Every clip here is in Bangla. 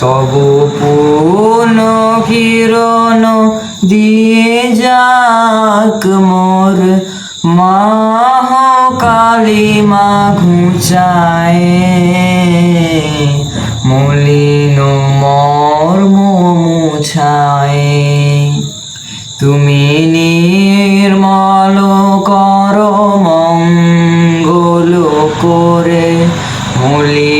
তব পূর্ণ কিরণ দিয়ে যাক মোর। মাহ কালী মা ঘুচায় মলিন মর্ম মুছায়। তুমি নির্মল কর মঙ্গল করে। মলিন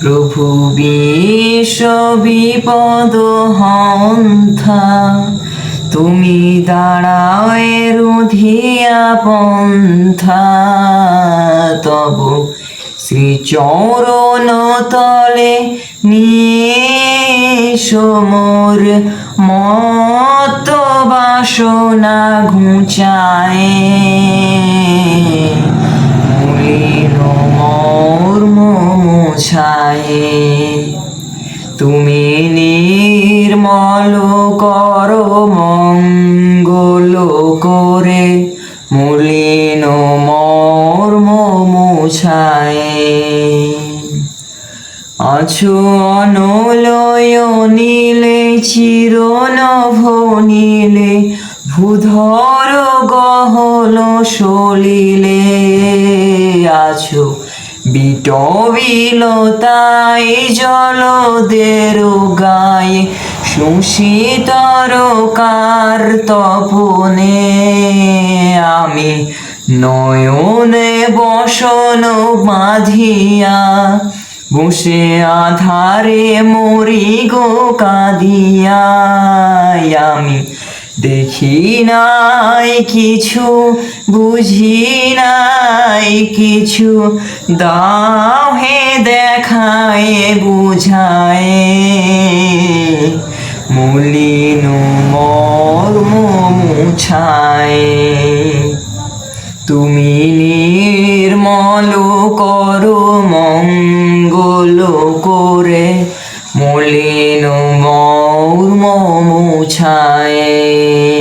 প্রভু বিশ্ব বিপদ হন্থা তুমি দাঁড়াও রুধিয়া পন্থা। তব শ্রীচরণ তলে নিয়ে সমর মত বাসনা ঘুচায় মলিন মর্ম মুছায় তুমি নির্মল কর মঙ্গল করে মলিন মর্ম মুছায়। আছো অনলয় নীলে, চিরনভ নীলে, ভূধর গহল সলিলে। আছো বিটবিলতাই জলদের গায়ে সুশীতর কার তপনে আমি নয়নে বসন বাঁধিয়া বসে আধারে মরি গো কাঁদিয়া আমি দেখি নাই কিছু, বুঝি নাই কিছু। দাও হে দেখায়, বুঝায়। মলিন মর্ম মুছায়। তুমি নির্মল করো, মঙ্গল করে। মলিন মর্ম মুছায়। নাই